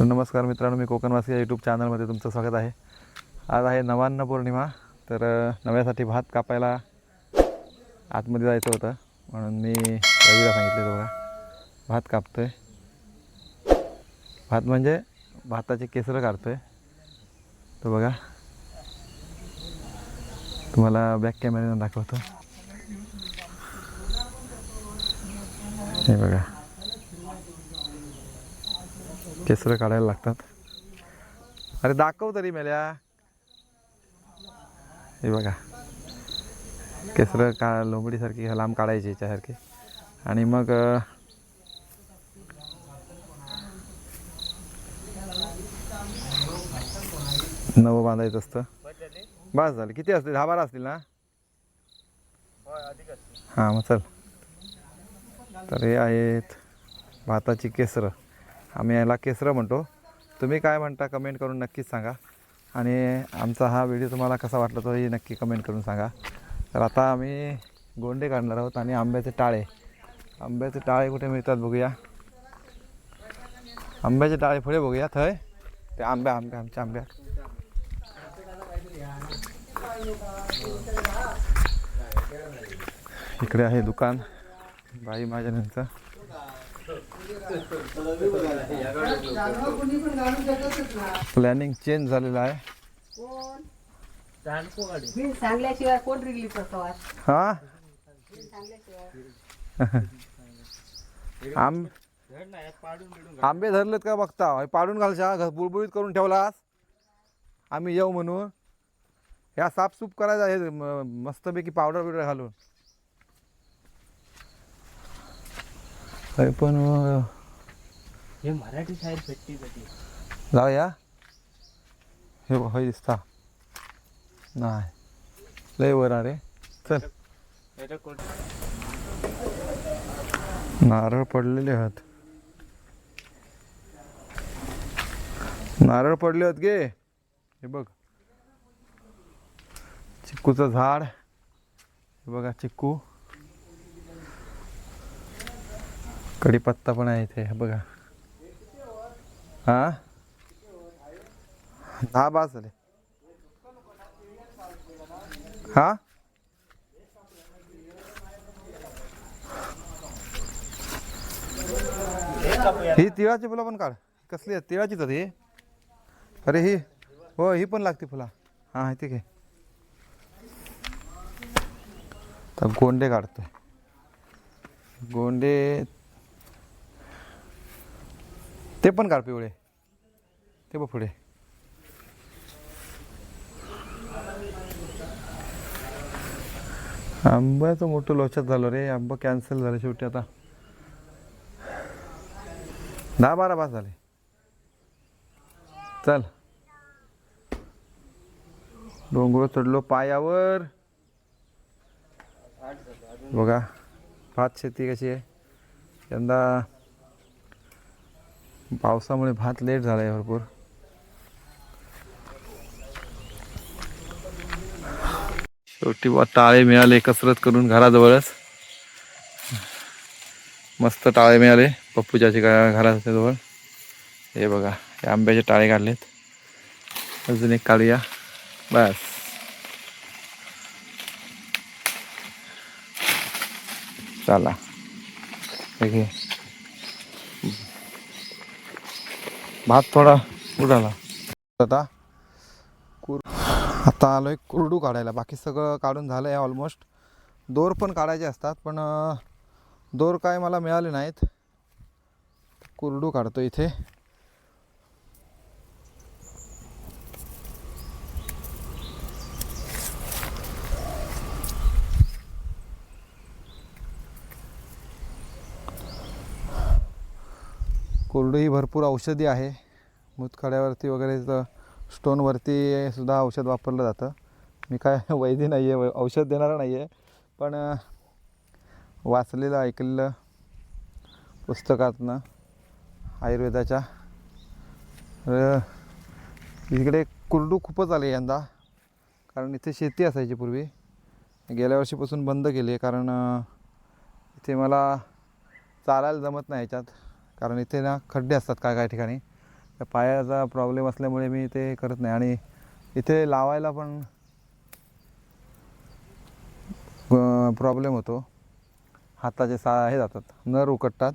तर नमस्कार मित्रांनो मी कोकणवासी या यूट्यूब चॅनलमध्ये तुमचं स्वागत आहे. आज आहे नवान्न पौर्णिमा तर नव्यासाठी भात कापायला आतमध्ये जायचं होतं म्हणून मी रवीला सांगितलं होतं बघा. भात कापतो आहे भात म्हणजे भाताचे केसरं आहे तो बघा. तुम्हाला बॅक कॅमेऱ्यानं दाखवतो. हे बघा. केसरं काढायला लागतात. अरे दाखव तरी मेल्या. हे बघा. केसरं का लोंबडीसारखी लांब काढायची याच्यासारखी. आणि मग नवं बांधायचं असतं. बस झालं. किती असतील? दहा बारा असतील ना? हां मग चल. तर हे आहेत भाताची केसरं. आम्ही याला केसरं म्हणतो. तुम्ही काय म्हणता कमेंट करून नक्कीच सांगा. आणि आमचा हा व्हिडिओ तुम्हाला कसा वाटला तोही नक्की कमेंट करून सांगा. तर आता आम्ही गोंडे काढणार आहोत आणि आंब्याचे टाळे. आंब्याचे टाळे कुठे मिळतात बघूया. आंब्याचे टाळे पुढे बघूया थंय. ते आंब्या आंब्या आमच्या आंब्या. इकडे आहे दुकान. बाई माझ्या प्लॅनिंग चेंज झालेलं आहे. सांगल्याशिवाय कोण हा? सांगल्याशिवाय आंब आंबे धरलेत का बघता? हे पाडून घालशा घ- बुळबुळीत करून ठेवलास आम्ही येऊ म्हणून. ह्या साफसूफ करायचा हे म- मस्तपैकी पावडर बिवडर घालून. हे पण हे मराठी शाळेत भेटते कधी जाऊया. हे बघ, हे दिसता. नाही. लय वर अरे चल. नारळ पडलेले आहेत. नारळ पडले आहेत गे. हे बघ. चिक्कूचं झाड. हे बघा चिक्कू. कढीपत्ता पण आहे इथे बघा. हा? दहा बास झाले. हा? ही तिळाची फुलं पण काढ. कसली आहेत? तिळाचीच आहेत ही. अरे ही हो ही पण लागते फुला. हां ठीक आहे. तर गोंडे काढतोय. गोंडे ते पण काढ पिवळे. ते बघ पुढे. आंब्याचं मोठं लोचात झालं रे. आंबा कॅन्सल झालं शेवटी आता. दहा बारा पास झाले. चल. डोंगर चढलो पायावर. बघा भात शेती कशी आहे? यंदा पावसामुळे भात लेट झाला आहे भरपूर. शेवटी बा टाळे मिळाले कसरत करून घराजवळच. मस्त टाळे मिळाले पप्पूच्याचे घरा घराच्या जवळ हे बघा हे आंब्याचे टाळे काढलेत. अजून एक काढूया. बस. चला. ठीक आहे भात थोडा उडाला. आता कुर आता आलोय कुरडू काढायला. बाकी सगळं काढून झालं आहे ऑलमोस्ट दोर पण काढायचे असतात पण दोर काय मला मिळाले नाहीत. कुरडू काढतो इथे. कोरडंही भरपूर औषधी आहे. मुतखड्यावरती वगैरे स्टोनवरती सुद्धा औषध वापरलं जातं. मी काय वैद्य नाही आहे औषध देणारा नाही आहे पण वाचलेलं ऐकलेलं पुस्तकातनं आयुर्वेदाच्या इकडे कुरडू खूपच आले यंदा. कारण इथे शेती असायची पूर्वी. गेल्या वर्षीपासून बंद केली आहे. कारण इथे मला चालायला जमत नाही याच्यात. कारण इथे ना खड्डे असतात काय काय ठिकाणी. त्या पायाचा प्रॉब्लेम असल्यामुळे मी ते करत नाही. आणि इथे लावायला पण प्रॉब्लेम होतो. हाताचे सा हे जातात नर उकटतात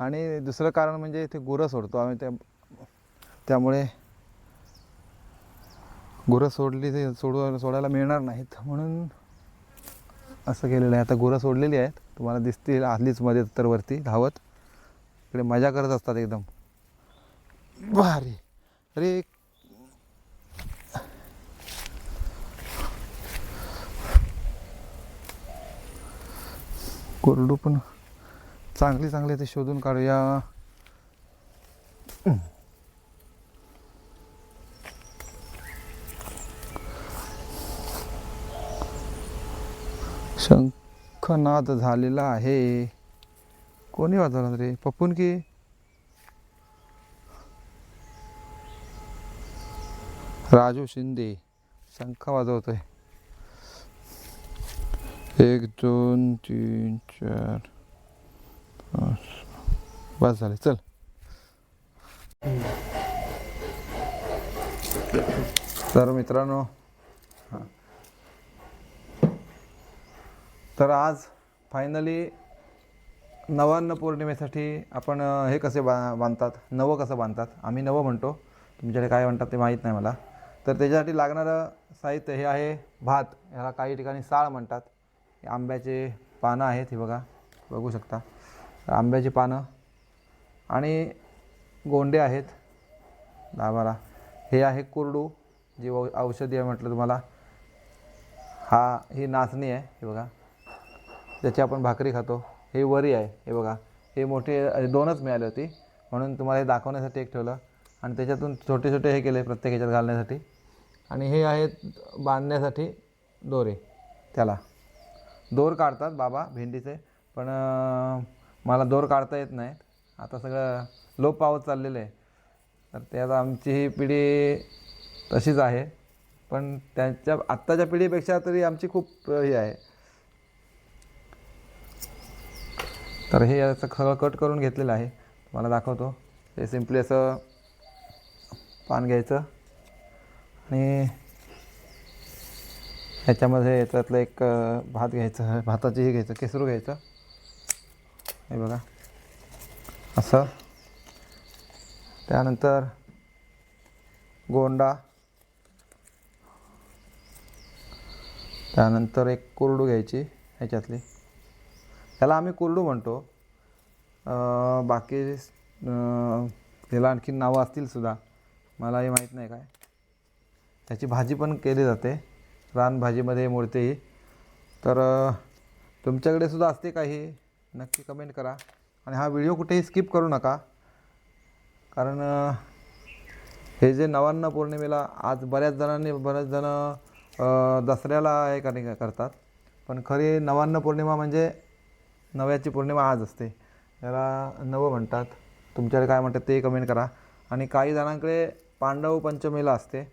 आणि दुसरं कारण म्हणजे इथे गुरं सोडतो. आम्ही त्या त्यामुळे गुरं सोडली ते सोडू सोडायला मिळणार नाहीत. म्हणून असं केलेलं आहे. आता गुरं सोडलेली आहेत. तुम्हाला दिसतील आधलीच मध्ये तर वरती धावत. इकडे मजा करत असतात एकदम. भारी. अरे. कोरडू पण चांगली चांगली ते शोधून काढूया. शंखनाद झालेला आहे. कोणी वाजवला रे? पप्पून की? राजू शिंदे शंख वाजवतोय. एक दोन तीन चार पाच बस झाले चल. तर मित्रांनो हां. तर आज फायनली नवान्न पौर्णिमेसाठी आपण हे कसे बा बांधतात? नवं कसं बांधतात? आम्ही नवं म्हणतो. तुमच्याकडे काय म्हणतात ते माहीत नाही मला. तर त्याच्यासाठी लागणारं साहित्य हे आहे भात. ह्याला काही ठिकाणी साळ म्हणतात. हे आंब्याचे पानं आहेत हे बघा. बघू शकता. तर आंब्याची पानं. आणि गोंडे आहेत. दाबाला हे आहे कुरडू. जी औ- औषधी आहे म्हटलं तुम्हाला. हा ही नाचणी आहे. हे बघा. ज्याची आपण भाकरी खातो. हे वरी आहे हे बघा. हे मोठे दोनच मिळाले होती. म्हणून तुम्हाला हे दाखवण्यासाठी एक ठेवलं. आणि त्याच्यातून छोटे छोटे हे केले प्रत्येक ह्याच्यात घालण्यासाठी. आणि हे आहेत बांधण्यासाठी दोरे. त्याला. दोर काढतात बाबा भेंडीचे. पण मला दोर काढता येत नाहीत. आता सगळं लोप पावत चाललेलं आहे. तर त्यात आमची ही पिढी तशीच आहे. पण त्यांच्या आत्ताच्या पिढीपेक्षा तरी आमची खूप हे आहे. तर हे असं सगळं कट करून घेतलेलं आहे. तुम्हाला दाखवतो. हे सिम्पली असं पान घ्यायचं. आणि ह्याच्यामध्ये याच्यातलं एक भात घ्यायचं. भाताची हे घ्यायचं. केसरू घ्यायचं. हे बघा. असं. त्यानंतर गोंडा. त्यानंतर एक कोरडू घ्यायची ह्याच्यातली. ह्याला आम्ही कुरडू म्हणतो. बाकी ह्याला आणखी नावं असतील सुद्धा. मला हे माहीत नाही काय. त्याची भाजी पण केली जाते. रानभाजीमध्ये मोडते ही. तर तुमच्याकडे सुद्धा असते काही नक्की कमेंट करा. आणि हा व्हिडिओ कुठेही स्किप करू नका. कारण हे जे नवान्न पौर्णिमेला आज बऱ्याच जणांनी बऱ्याच जण दसऱ्याला हे करणे करतात. पण खरी नवान्न पौर्णिमा म्हणजे नव्याची पौर्णिमा आज असते. याला नवं म्हणतात. तुमच्याकडे काय म्हणतात ते कमेंट करा. आणि काही जणांकडे पांडव पंचमीला असते.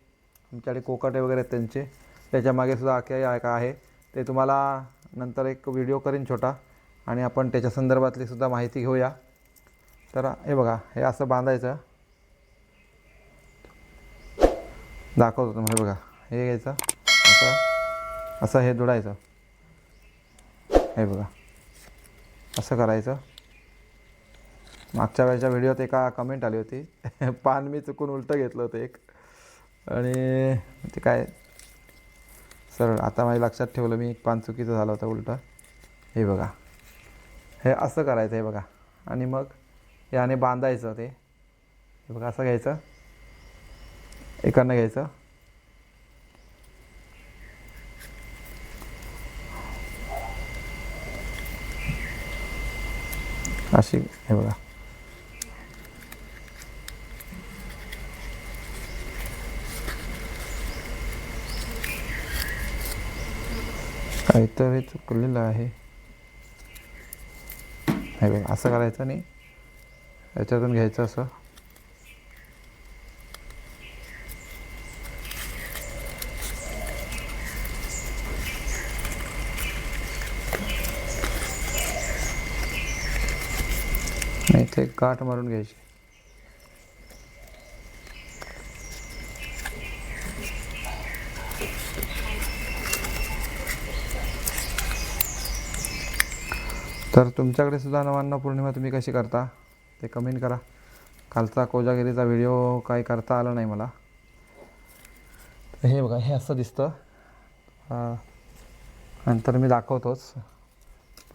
तुमच्याकडे कोकाटे वगैरे आहेत त्यांचे. त्याच्यामागे सुद्धा आख्या का आहे? ते तुम्हाला नंतर एक व्हिडिओ करीन छोटा. आणि आपण त्याच्या संदर्भातली सुद्धा माहिती घेऊया. तर हे बघा हे असं बांधायचं. दाखवतो तुम्हाला बघा. हे घ्यायचं. असं. असं हे जोडायचं. हे बघा. असं करायचं. मागच्या वेळेच्या व्हिडिओत एका कमेंट आली होती. पान मी चुकून उलटं घेतलं होतं एक. आणि ते काय? सरळ आता माझ्या लक्षात ठेवलं मी एक पान चुकीचं झालं होतं उलटं. हे बघा. हे असं करायचं हे बघा. आणि मग याने बांधायचं ते. हे बघा असं घ्यायचं. एकानं घ्यायचं. अशी हे बघा. काहीतरी चुकलेलं आहे. हे बघा असं करायचं आणि याच्यातून घ्यायचं असं. काट मारून घ्यायची. तर तुमच्याकडे सुद्धा नवान्न पौर्णिमा तुम्ही कशी करता ते कमेंट करा. कालचा कोजागिरीचा व्हिडिओ काय करता आला नाही मला. हे बघा हे असं दिसतं. नंतर मी दाखवतोच.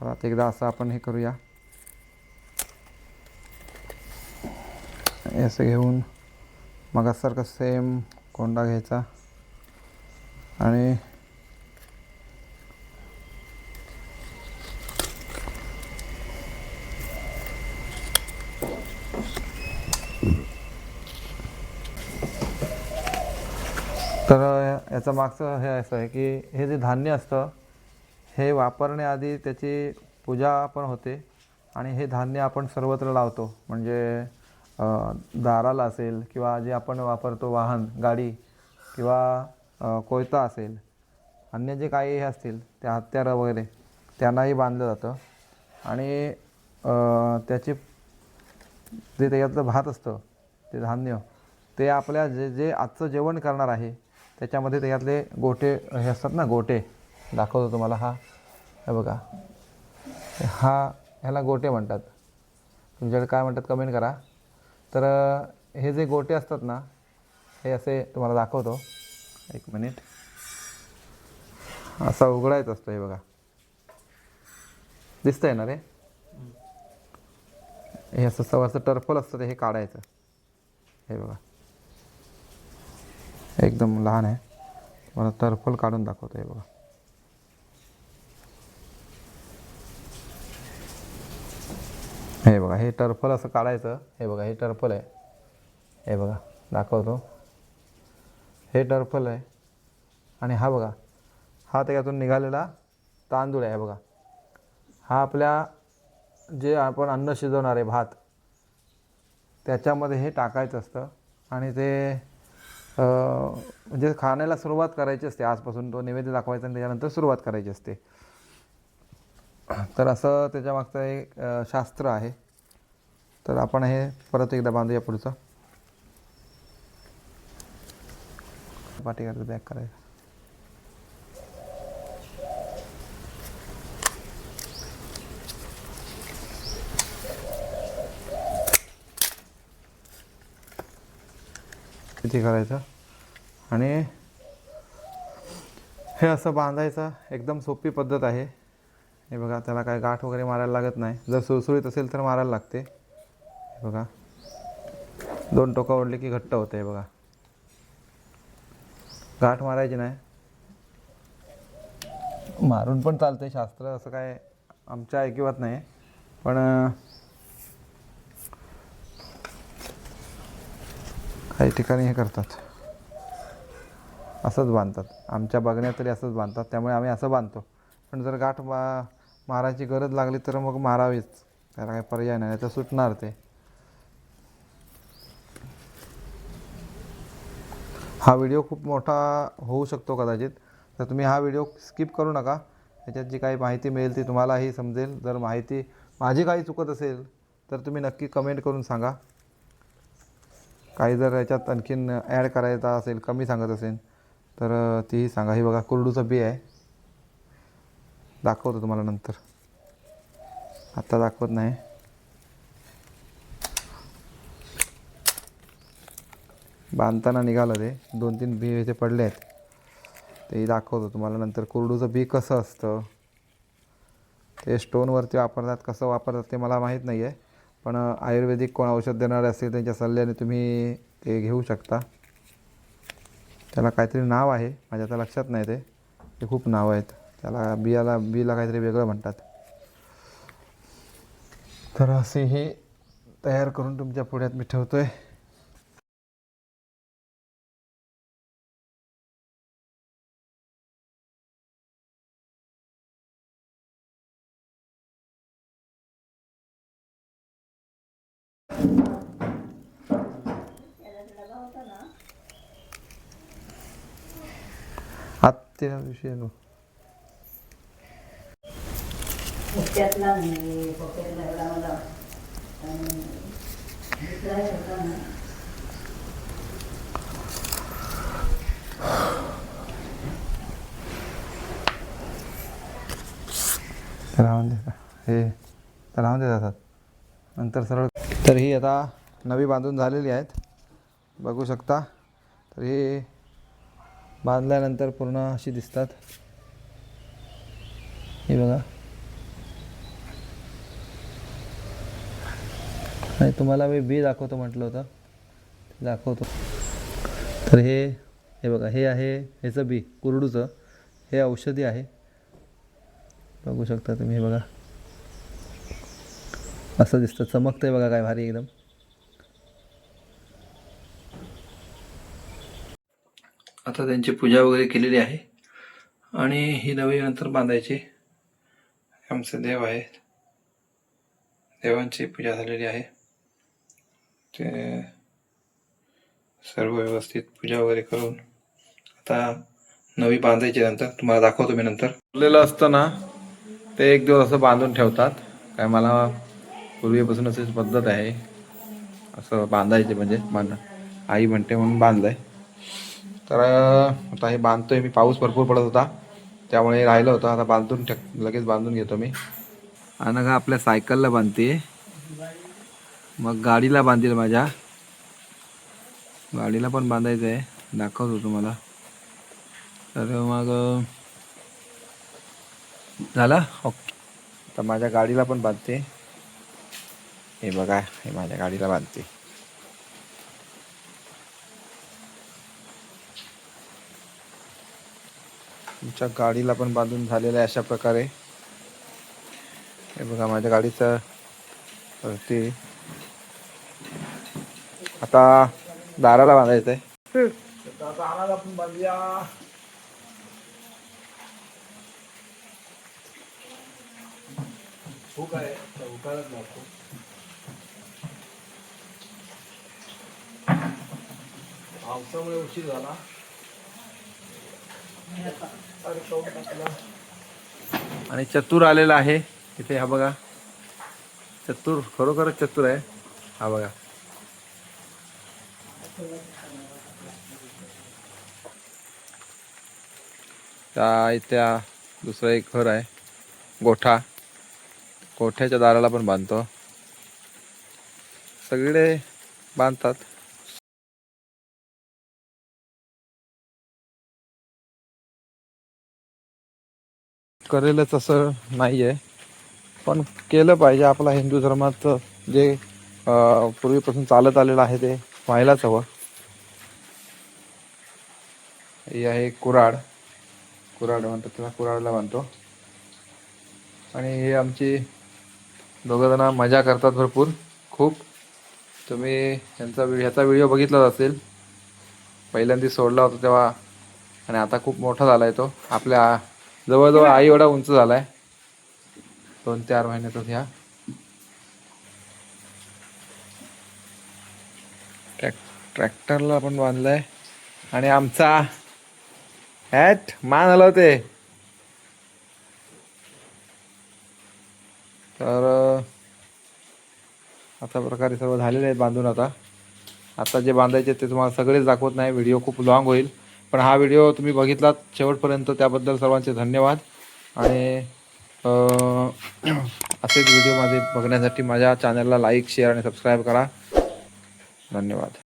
परत एकदा असं आपण हे करूया. असं घेऊन मगासारखं सेम कोंडा घ्यायचा. आणि तर याचं मागचं हे असं आहे की हे जे धान्य असतं हे वापरण्याआधी त्याची पूजा पण होते आणि हे धान्य आपण सर्वत्र लावतो. म्हणजे दाराला असेल किंवा जे आपण वापरतो वाहन गाडी किंवा कोयता असेल अन्य जे काही हे असतील ते हत्यारं वगैरे त्यांनाही बांधलं जातं. आणि त्याचे जे त्याच्यातलं भात असतं ते धान्य ते आपल्या जे जे आजचं जेवण करणार आहे त्याच्यामध्ये त्याच्यातले गोटे हे असतात ना गोटे दाखवतो तुम्हाला हा. हे बघा. हा ह्याला गोटे म्हणतात. तुमच्याकडे काय म्हणतात कमेंट करा. तर हे जे गोटे असतात ना हे असे तुम्हाला दाखवतो. एक मिनिट. असा उघडायचा असतो हे बघा. दिसतंय ना रे? हे असं सवरचं टर्फल असतं ते हे काढायचं. हे बघा. एकदम लहान आहे. तुम्हाला टर्फल काढून दाखवतो हे बघा. हे बघा हे टर्फल असं काढायचं. हे बघा हे टर्फल आहे. हे बघा दाखवतो. हे टर्फल आहे. आणि हा बघा हा त्याच्यातून निघालेला तांदूळ आहे बघा. हा आपल्या जे आपण अन्न शिजवणार आहे भात त्याच्यामध्ये हे टाकायचं असतं. आणि ते म्हणजे खाण्याला सुरुवात करायची असते आजपासून तो नैवेद्य दाखवायचा आणि त्याच्यानंतर सुरुवात करायची असते. तर असं त्याच्यामागचं एक शास्त्र आहे. तर आपण हे परत एकदा बांधूया पुढचं. पाठी करायचं बॅक करायचं. किती करायचं? आणि हे असं बांधायचं एकदम सोपी पद्धत आहे. हे बघा त्याला काय गाठ वगैरे मारायला लागत नाही. जर सुळसुळीत असेल तर मारायला लागते. हे बघा. दोन टोका ओढले की घट्ट होते हे बघा. गाठ मारायची नाही. मारून पण चालते शास्त्र असं काय आमच्या ऐकिवात नाही पण काही ठिकाणी हे करतात. असंच बांधतात. आमच्या बघण्यात तरी असंच बांधतात. त्यामुळे आम्ही असं बांधतो. पण जर गाठ बा मारायची गरज लागली तर मग मारावीच. त्याला काही पर्याय नाही तर सुटणार ते. हा व्हिडिओ खूप मोठा होऊ शकतो कदाचित. तर तुम्ही हा व्हिडिओ स्किप करू नका. त्याच्यात जी काही माहिती मिळेल ती तुम्हालाही समजेल. जर माहिती माझी काही चुकत असेल तर तुम्ही नक्की कमेंट करून सांगा. काही जर याच्यात आणखीन ॲड करायचा असेल कमी सांगत असेल तर तीही सांगा. ही बघा कुरडूचं बी आहे. दाखवतो तुम्हाला नंतर. आत्ता दाखवत नाही. बांधताना निघालं ते. दोन तीन बी इथे पडले आहेत. ते दाखवतो तुम्हाला नंतर. कुरडूचं बी कसं असतं? ते स्टोनवरती वापरतात कसं वापरतात ते मला माहीत नाही आहे पण आयुर्वेदिक कोण औषध देणारे असतील त्यांच्या सल्ल्याने तुम्ही ते घेऊ शकता. त्याला काहीतरी नाव आहे. माझ्या आता लक्षात नाही ते. ते खूप नावं आहेत. त्याला बियाला बीला काहीतरी वेगळं म्हणतात. तर असे हे तयार करून तुमच्या पुढ्यात मी ठेवतोय. आत्या विषय नो. पोट्यातला नाही पोट्यातला एवढा मला अं, दुसरा होता ना राहून दे हे राहून लावून देतात नंतर सरळ. तर ही आता नवी बांधून झालेली आहेत. बघू शकता. तर हे बांधल्यानंतर पूर्ण अशी दिसतात. हे बघा. आणि तुम्हाला मी बी दाखवतो म्हटलं होतं. दाखवतो. तर हे हे बघा हे आहे ह्याचं बी कुरडूचं. हे औषधी आहे. बघू शकता तुम्ही हे बघा. असं दिसतं चमकतं आहे बघा काय भारी एकदम. आता त्यांची पूजा वगैरे केलेली आहे. आणि ही नवी नंतर बांधायची. आमचे देव आहेत. देवांची पूजा झालेली आहे. ते सर्व व्यवस्थित पूजा वगैरे करून आता नवी बांधायची नंतर तुम्हाला दाखवतो मी नंतर. उरलेलं असतं ना ते एक दिवस असं बांधून ठेवतात. काय मला पूर्वीपासून अशी पद्धत आहे. असं बांधायचे म्हणजे बांध आई म्हणते म्हणून बांधलंय. तर आता हे बांधतोय मी. पाऊस भरपूर पडत होता. त्यामुळे राहिलं होतं. आता बांधून ठेक लगेच बांधून घेतो मी. आणि का आपल्या सायकलला बांधते मग गाडीला बांधील माझ्या. गाडीला पण बांधायचं आहे दाखवतो तुम्हाला. तर मग झाला? ओके. तर माझ्या गाडीला पण बांधते. हे बघा हे माझ्या गाडीला बांधते. तुमच्या गाडीला पण बांधून झालेलं आहे अशा प्रकारे. हे बघा माझ्या गाडीचं वरती आता दाराला बांधायचं आहे दाराला आपण बांधूया हुक आहे त्या हुकालाच लागतो पावसामुळे उशीर झाला आणि चतुर आलेला आहे. इथे हा बघा. चतुर खरोखरच चतुर आहे. हा बघा. त्या इथे दुसरं एक घर आहे. गोठा. गोठ्याच्या दाराला पण बांधतो. सगळे बांधतात. करेलच असं नाही आहे पण केलं पाहिजे आपला हिंदू धर्मात जे पूर्वीपासून चालत आलेलं आहे ते व्हायलाच हवं. ही आहे कुराड कुराड म्हणतात त्याला कुराडला बांधतो आणि हे आमची दोघंजण मजा करतात भरपूर खूप. तुम्ही यांचा ह्याचा व्हिडिओ बघितलाच असेल. पहिल्यांदा सोडला होता तेव्हा आणि आता खूप मोठा झाला आहे तो. आपल्या जवळजवळ आई एवढा उंच झाला आहे दोन चार महिन्यातच ह्या ट्रॅक ट्रॅक्टरला पण बांधलाय. आणि आमचा हॅट मान हलवते तर अशा प्रकारे सर्व झालेले आहेत बांधून आता. आता जे बांधायचे ते तुम्हाला सगळेच दाखवत नाही. व्हिडिओ खूप लॉंग होईल. पण हा व्हिडिओ तुम्ही बघितलात शेवटपर्यंत त्याबद्दल सर्वांचे धन्यवाद. आणि असेच व्हिडिओ माझे बघण्यासाठी माझ्या चॅनलला लाईक शेअर आणि सबस्क्राईब करा. धन्यवाद.